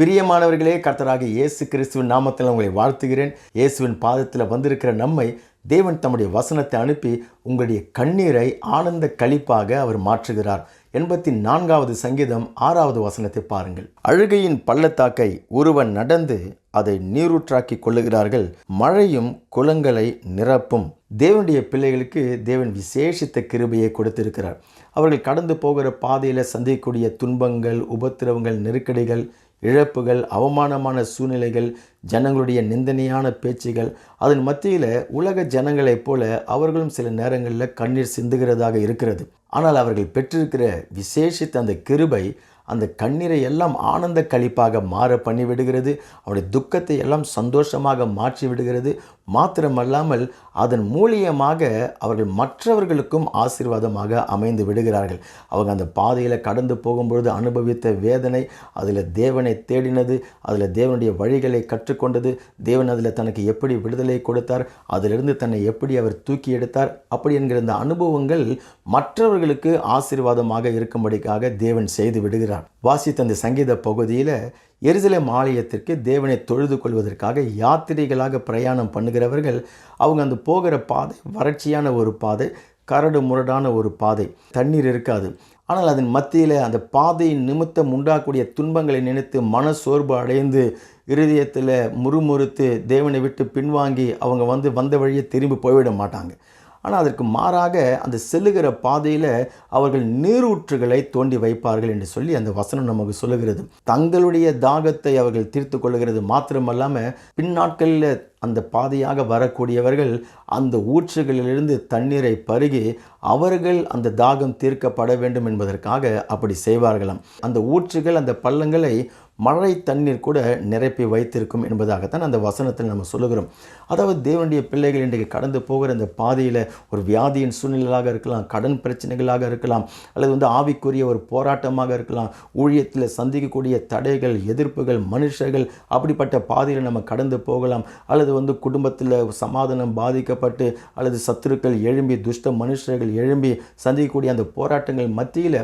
பிரியமானவர்களே கர்த்தராக இயேசு கிறிஸ்துவின் நாமத்தில் உங்களை வாழ்த்துகிறேன். இயேசுவின் பாதத்தில் வந்திருக்கிற நம்மை தேவன் தம்முடைய வசனத்தை அனுப்பி உங்களுடைய கண்ணீரை ஆனந்த கழிப்பாக அவர் மாற்றுகிறார். எண்பத்தி நான்காவது சங்கீதம் ஆறாவது வசனத்தை பாருங்கள். அழுகையின் பள்ளத்தாக்கை ஒருவன் நடந்து அதை நீரூற்றாக்கி கொள்ளுகிறார்கள். மழையும் குளங்களை நிரப்பும். தேவனுடைய பிள்ளைகளுக்கு தேவன் விசேஷித்த கிருபையை கொடுத்திருக்கிறார். அவர்கள் கடந்து போகிற பாதையில் சந்திக்கக்கூடிய துன்பங்கள் உபத்திரவங்கள் நெருக்கடிகள் இழப்புகள் அவமானமான சூழ்நிலைகள் ஜனங்களுடைய நிந்தனையான பேச்சுகள் அதன் மத்தியில் உலக ஜனங்களைப் போல அவர்களும் சில நேரங்களில் கண்ணீர் சிந்துகிறதாக இருக்கிறது. ஆனால் அவர்கள் பெற்றிருக்கிற விசேஷித்த அந்த கிருபை அந்த கண்ணீரை எல்லாம் ஆனந்த கழிப்பாக மாற பண்ணி விடுகிறது அவருடைய துக்கத்தை எல்லாம் சந்தோஷமாக மாற்றி விடுகிறது. மாத்திரமல்லாமல் அதன் மூலியமாக அவர்கள் மற்றவர்களுக்கும் ஆசீர்வாதமாக அமைந்து விடுகிறார்கள். அவங்க அந்த பாதையில் கடந்து போகும்பொழுது அனுபவித்த வேதனை அதில் தேவனை தேடினது அதில் தேவனுடைய வழிகளை கற்றுக்கொண்டது தேவன் அதில் தனக்கு எப்படி விடுதலை கொடுத்தார் அதிலிருந்து தன்னை எப்படி அவர் தூக்கி எடுத்தார் அப்படி என்கிற அந்த அனுபவங்கள் மற்றவர்கள் அவர்களுக்கு ஆசீர்வாதமாக இருக்கும்படிக்காக தேவன் செய்து விடுகிறார். வாசித்த அந்த சங்கீத பகுதியில் எருசலேம் ஆலயத்திற்கு தேவனை தொழுது கொள்வதற்காக யாத்திரைகளாக பிரயாணம் பண்ணுகிறவர்கள் அவங்க அந்த போகிற பாதை வறட்சியான ஒரு பாதை கரடு முரடான ஒரு பாதை தண்ணீர் இருக்காது. ஆனால் அதன் மத்தியில் அந்த பாதையின் நிமித்தம் உண்டாக்கூடிய துன்பங்களை நினைத்து மன சோர்வு அடைந்து இருதயத்தில் முறுமுறுத்து தேவனை விட்டு பின்வாங்கி அவங்க வந்து வந்த வழியை திரும்பி போய்விட மாட்டாங்க. ஆனால் அதற்கு மாறாக அந்த செல்லுகிற பாதையில் அவர்கள் நீரூற்றுகளை தோண்டி வைப்பார்கள் என்று சொல்லி அந்த வசனம் நமக்கு சொல்லுகிறது. தங்களுடைய தாகத்தை அவர்கள் தீர்த்து கொள்ளுகிறது. மாத்திரமல்லாமல் பின்னாட்களில் அந்த பாதையாக வரக்கூடியவர்கள் அந்த ஊற்றுகளிலிருந்து தண்ணீரை பருகி அவர்கள் அந்த தாகம் தீர்க்கப்பட வேண்டும் என்பதற்காக அப்படி செய்வார்களாம். அந்த ஊற்றுகள் அந்த பள்ளங்களை மழை தண்ணீர் கூட நிரப்பி வைத்திருக்கும் என்பதாகத்தான் அந்த வசனத்தில் நம்ம சொல்லுகிறோம். அதாவது தேவனுடைய பிள்ளைகள் இன்றைக்கு கடந்து போகிற அந்த பாதையில் ஒரு வியாதியின் சூழ்நிலையாக இருக்கலாம் கடன் பிரச்சனைகளாக இருக்கலாம் அல்லது வந்து ஆவிக்குரிய ஒரு போராட்டமாக இருக்கலாம் ஊழியத்தில் சந்திக்கக்கூடிய தடைகள் எதிர்ப்புகள் மனுஷர்கள் அப்படிப்பட்ட பாதையில் நம்ம கடந்து போகலாம் அல்லது வந்து குடும்பத்தில் சமாதானம் பாதிக்கப்பட்டு அல்லது சத்துருக்கள் எழும்பி துஷ்ட மனுஷர்கள் எழும்பி சந்திக்கக்கூடிய அந்த போராட்டங்கள் மத்தியில்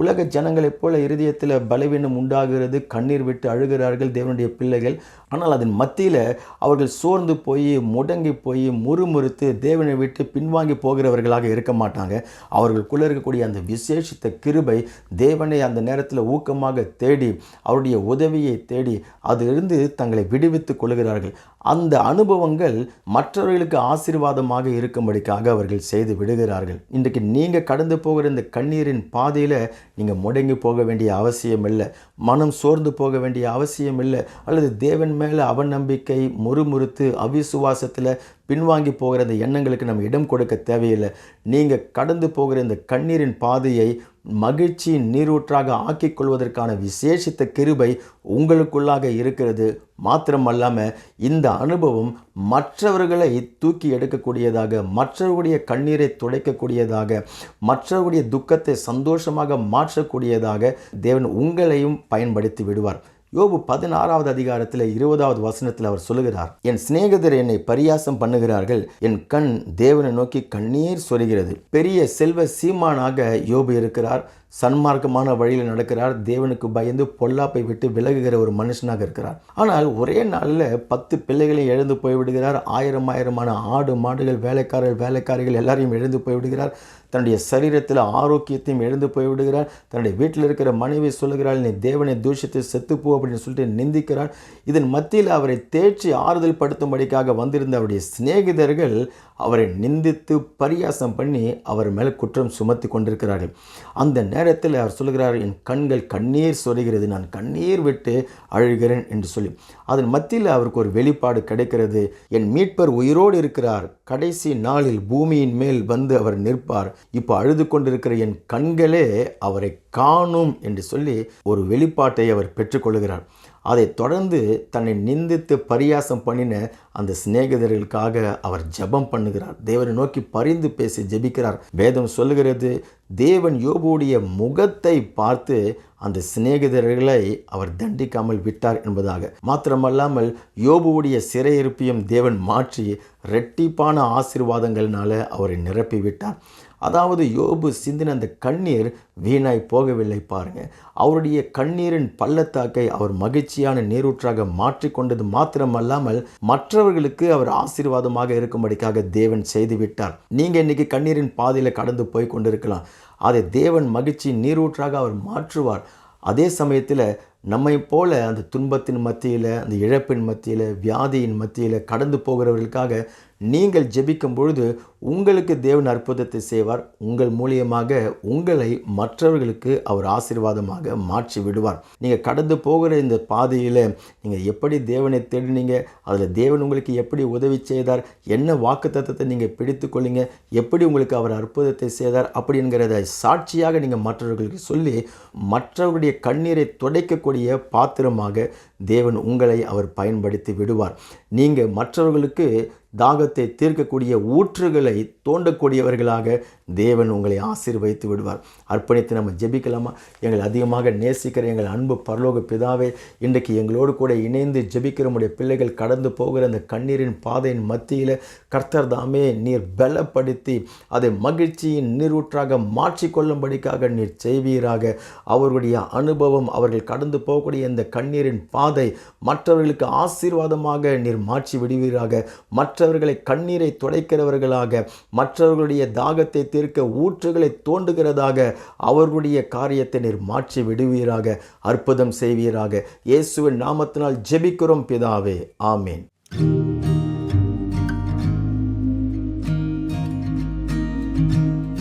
உலக ஜனங்களைப் போல இருதயத்தில் பலவீனம் உண்டாகிறது கண்ணீர் விட்டு அழுகிறார்கள் தேவனுடைய பிள்ளைகள். ஆனால் அதன் மத்தியில் அவர்கள் சோர்ந்து போய் முடங்கி போய் முறுமுறுத்து தேவனை விட்டு பின்வாங்கி போகிறவர்களாக இருக்க மாட்டாங்க. அவர்களுக்குள்ளே இருக்கக்கூடிய அந்த விசேஷித்த கிருபை தேவனை அந்த நேரத்தில் ஊக்கமாக தேடி அவருடைய உதவியை தேடி அதிலிருந்து தங்களை விடுவித்துக் கொள்கிறார்கள் அந்த அனுபவங்கள் மற்றவர்களுக்கு ஆசீர்வாதமாக இருக்கும்படிக்காக அவர்கள் செய்து விடுகிறார்கள். இன்றைக்கு நீங்கள் கடந்து போகிற இந்த கண்ணீரின் பாதையில் நீங்கள் முடங்கி போக வேண்டிய அவசியம் இல்லை மனம் சோர்ந்து போக வேண்டிய அவசியம் இல்லை அல்லது தேவன் மேலே அவநம்பிக்கை முறுமுறுத்து அவிசுவாசத்தில் பின்வாங்கி போகிற அந்த எண்ணங்களுக்கு நம்ம இடம் கொடுக்க தேவையில்லை. நீங்கள் கடந்து போகிற இந்த கண்ணீரின் பாதையை மகிழ்ச்சியின் நீரூற்றாக ஆக்கிக் கொள்வதற்கான விசேஷித்த கிருபை உங்களுக்குள்ளாக இருக்கிறது. மாத்திரமல்லாமல் இந்த அனுபவம் மற்றவர்களை தூக்கி எடுக்கக்கூடியதாக மற்றவர்களுடைய கண்ணீரை துடைக்கக்கூடியதாக மற்றவர்களுடைய துக்கத்தை சந்தோஷமாக மாற்றக்கூடியதாக தேவன் உங்களையும் பயன்படுத்தி விடுவார். யோபு பதினாறாவது அதிகாரத்தில் இருபதாவது வசனத்தில் அவர் சொல்லுகிறார் என் சிநேகிதர் என்னை பரியாசம் பண்ணுகிறார்கள் என் கண் தேவனை நோக்கி கண்ணீர் சொல்கிறது பெரிய செல்வ சீமானாக யோபு இருக்கிறார். சன்மார்க்கமான வழியில் நடக்கிறார். தேவனுக்கு பயந்து பொல்லாப்பை விட்டு விலகுகிற ஒரு மனுஷனாக இருக்கிறார். ஆனால் ஒரே நாளில் பத்து பிள்ளைகளை எழுந்து போய்விடுகிறார். ஆயிரம் ஆயிரமான ஆடு மாடுகள் வேலைக்காரர்கள் வேலைக்காரிகள் எல்லாரையும் எழுந்து போய்விடுகிறார். தன்னுடைய சரீரத்தில் ஆரோக்கியத்தையும் எழுந்து போய்விடுகிறார். தன்னுடைய வீட்டில் இருக்கிற மனைவி சொல்லுகிறாள் நீ தேவனை தூஷித்து செத்துப்போ அப்படின்னு சொல்லிட்டு நிந்திக்கிறார். இதன் மத்தியில் அவரை தேர்ச்சி ஆறுதல் படுத்தும்படிக்காக வந்திருந்த அவருடைய சிநேகிதர்கள் அவரை நிந்தித்து பரியாசம் பண்ணி அவர் மேலே குற்றம் சுமத்தி கொண்டிருக்கிறார்கள். அந்த நேரத்தில் அவர் சொல்கிறார் என் கண்கள் கண்ணீர் சொல்கிறது நான் கண்ணீர் விட்டு அழுகிறேன் என்று சொல்லி. அதன் மத்தியில் அவருக்கு ஒரு வெளிப்பாடு கிடைக்கிறது. என் மீட்பர் உயிரோடு இருக்கிறார். கடைசி நாளில் பூமியின் மேல் வந்து அவர் நிற்பார். இப்போ அழுது கொண்டிருக்கிற என் கண்களே அவரை காணும் என்று சொல்லி ஒரு வெளிப்பாட்டை அவர் பெற்றுக்கொள்கிறார் அதைத் தொடர்ந்து தன்னை நிந்தித்து பரியாசம் பண்ணின அந்த சிநேகிதர்களுக்காக அவர் ஜெபம் பண்ணுகிறார். தேவனை நோக்கி பரிந்து பேசி ஜெபிக்கிறார். வேதம் சொல்லுகிறது தேவன் யோபுடைய முகத்தை பார்த்து அந்த சிநேகிதர்களை அவர் தண்டிக்காமல் விட்டார் என்பதாக. மாத்திரமல்லாமல் யோபுவுடைய சிறையிருப்பையும் தேவன் மாற்றி ரெட்டிப்பான ஆசீர்வாதங்களினால அவரை நிரப்பி விட்டார் அதாவது யோபு சிந்தின அந்த கண்ணீர் வீணாய் போகவில்லை பாருங்க. அவருடைய கண்ணீரின் பள்ளத்தாக்கை அவர் மகிழ்ச்சியான நீரூற்றாக மாற்றிக்கொண்டது மாத்திரமல்லாமல் மற்றவர்களுக்கு அவர் ஆசீர்வாதமாக இருக்கும்படிக்காக தேவன் செய்துவிட்டார். நீங்கள் இன்னைக்கு கண்ணீரின் பாதையில் கடந்து போய் கொண்டிருக்கலாம். அதை தேவன் மகிழ்ச்சி நீரூற்றாக அவர் மாற்றுவார். அதே சமயத்தில் நம்மை போல அந்த துன்பத்தின் மத்தியில் அந்த இழப்பின் மத்தியில் வியாதியின் மத்தியில் கடந்து போகிறவர்களுக்காக நீங்கள் ஜெபிக்கும் பொழுது உங்களுக்கு தேவன் அற்புதத்தை செய்வார். உங்கள் மூலியமாக உங்களை மற்றவர்களுக்கு அவர் ஆசீர்வாதமாக மாற்றி விடுவார். நீங்கள் கடந்து போகிற இந்த பாதையில் நீங்கள் எப்படி தேவனை தேடினீங்க? அதில் தேவன் உங்களுக்கு எப்படி உதவி செய்தார்? என்ன வாக்கு தத்துவத்தை நீங்கள் பிடித்து கொள்ளுங்க? எப்படி உங்களுக்கு அவர் அற்புதத்தை செய்தார்? அப்படிங்கிறத சாட்சியாக நீங்கள் மற்றவர்களுக்கு சொல்லி மற்றவர்களுடைய கண்ணீரை துடைக்கக்கூடிய பாத்திரமாக தேவன் உங்களை அவர் பயன்படுத்தி விடுவார். நீங்கள் மற்றவர்களுக்கு தாகத்தை தீர்க்கக்கூடிய ஊற்றுகளை தோண்டக்கூடியவர்களாக தேவன் உங்களை ஆசீர்வைத்து விடுவார். அர்ப்பணித்து நம்ம ஜெபிக்கலாமா? எங்களை அதிகமாக நேசிக்கிற எங்கள் அன்பு பரலோக பிதாவே இன்றைக்கு எங்களோடு கூட இணைந்து ஜெபிக்கிற நம்முடைய பிள்ளைகள் கடந்து போகிற அந்த கண்ணீரின் பாதையின் மத்தியில் கர்த்தர் தாமே நீர் பலப்படுத்தி அதை மகிழ்ச்சியின் நீரூற்றாக மாற்றிக்கொள்ளும்படிக்காக நீர் செய்வீராக. அவர்களுடைய அனுபவம் அவர்கள் கடந்து போகக்கூடிய இந்த கண்ணீரின் பாதை மற்றவர்களுக்கு ஆசீர்வாதமாக நீர் மாற்றி விடுவீராக. மற்றவர்களை கண்ணீரை துடைக்கிறவர்களாக மற்றவர்களுடைய தாகத்தை தீர்க்க ஊற்றுகளை தோண்டுகிறதாக அவர்களுடைய காரியத்தை நீர் மாற்றி விடுவீராக அற்புதம் செய்வீராக. இயேசுவின் நாமத்தினால் ஜெபிக்கிறோம் பிதாவே. ஆமேன்.